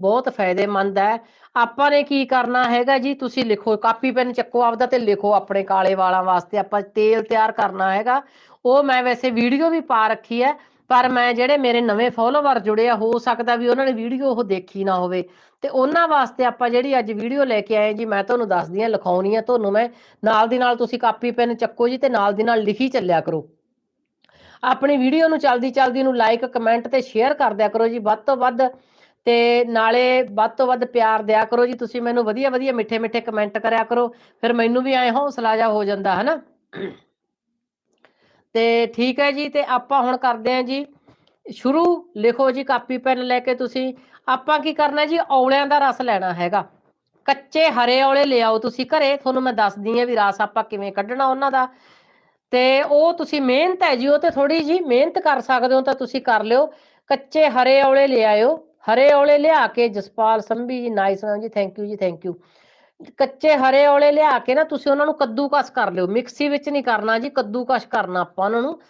ਬਹੁਤ ਫਾਇਦੇਮੰਦ ਹੈ। ਆਪਾਂ ਨੇ ਕੀ ਕਰਨਾ ਹੈਗਾ ਜੀ? ਤੁਸੀਂ ਲਿਖੋ, ਕਾਪੀ, ਪੈਨ ਚੱਕੋ ਆਪਦਾ ਤੇ ਲਿਖੋ ਆਪਣੇ ਕਾਲੇ ਵਾਲਾਂ ਵਾਸਤੇ। ਆਪਾਂ ਤੇਲ ਤਿਆਰ ਕਰਨਾ ਹੈਗਾ। ਉਹ ਮੈਂ ਵੈਸੇ ਵੀਡੀਓ ਵੀ ਪਾ ਰੱਖੀ ਹੈ, ਪਰ ਮੈਂ ਜਿਹੜੇ ਮੇਰੇ ਨਵੇਂ ਫਾਲੋਵਰ ਜੁੜੇ ਆ, ਹੋ ਸਕਦਾ ਵੀ ਉਹਨਾਂ ਨੇ ਵੀਡੀਓ ਉਹ ਦੇਖੀ ਨਾ ਹੋਵੇ। ਤੇ ਉਹਨਾਂ ਵਾਸਤੇ ਆਪਾਂ ਜਿਹੜੀ ਅੱਜ ਵੀਡੀਓ ਲੈ ਕੇ ਆਏ ਜੀ, ਮੈਂ ਤੁਹਾਨੂੰ ਦੱਸਦੀ ਆ ਲਿਖਾਉਣੀ ਆ ਤੁਹਾਨੂੰ ਮੈਂ। ਨਾਲ ਦੀ ਨਾਲ ਤੁਸੀਂ ਕਾਪੀ, ਪੈਨ ਚੱਕੋ ਜੀ ਤੇ ਨਾਲ ਦੀ ਨਾਲ ਲਿਖੀ ਚੱਲਿਆ ਕਰੋ। ਆਪਣੀ ਵੀਡੀਓ ਨੂੰ ਚਲਦੀ ਚਲਦੀ ਨੂੰ ਲਾਈਕ ਕਮੈਂਟ ਤੇ ਸ਼ੇਅਰ ਕਰ ਦਿਆ ਕਰੋ ਜੀ। ਵੱਧ ਤੋਂ ਵੱਧ ਤੇ ਨਾਲੇ ਵੱਧ ਤੋਂ ਵੱਧ ਪਿਆਰ ਦਿਆ ਕਰੋ ਜੀ। ਤੁਸੀਂ ਮੈਨੂੰ ਵਧੀਆ ਵਧੀਆ ਮਿੱਠੇ ਮਿੱਠੇ ਕਮੈਂਟ ਕਰਿਆ ਕਰੋ। ਫਿਰ ਮੈਨੂੰ ਵੀ ਐ ਹੌਸਲਾ ਜਾ ਹੋ ਜਾਂਦਾ ਹੈ ਤੇ ਠੀਕ ਹੈ ਜੀ, ਤੇ ਆਪਾਂ ਹੁਣ ਕਰਦੇ ਹਾਂ ਜੀ। ਸ਼ੁਰੂ ਲਿਖੋ ਜੀ, ਕਾਪੀ ਪੈਨ ਲੈ ਕੇ ਤੁਸੀਂ। ਆਪਾਂ ਕੀ ਕਰਨਾ ਜੀ, ਔਲਿਆਂ ਦਾ ਰਸ ਲੈਣਾ ਹੈਗਾ। ਕੱਚੇ ਹਰੇ ਔਲੇ ਲਿਆਓ ਤੁਸੀਂ ਘਰੇ। ਤੁਹਾਨੂੰ ਮੈਂ ਦੱਸਦੀ ਹਾਂ ਵੀ ਰਸ ਆਪਾਂ ਕਿਵੇਂ ਕੱਢਣਾ ਉਹਨਾਂ ਦਾ। ਤੇ ਉਹ ਤੁਸੀਂ ਮਿਹਨਤ ਹੈ ਜੀ, ਉਹ ਤੇ ਥੋੜੀ ਜੀ ਮਿਹਨਤ ਕਰ ਸਕਦੇ ਹੋ ਤਾਂ ਤੁਸੀਂ ਕਰ ਲਿਓ। ਕੱਚੇ ਹਰੇ ਔਲੇ ਲਿਆਇਓ। ਹਰੇ ਔਲੇ ਲਿਆ ਕੇ Jaspal Sambhi ji nice ma'am ji thank you ji thank you ਕੱਚੇ ਹਰੇ ਔਲੇ ਲਿਆ ਕੇ ਨਾ ਤੁਸੀਂ ਉਹਨਾਂ ਨੂੰ ਕੱਦੂਕਸ ਕਰ ਲਿਓ। ਮਿਕਸੀ ਵਿੱਚ ਨਹੀਂ ਕਰਨਾ ਜੀ, ਕੱਦੂਕਸ ਕਰਨਾ ਆਪਾਂ ਉਹਨਾਂ ਨੂੰ।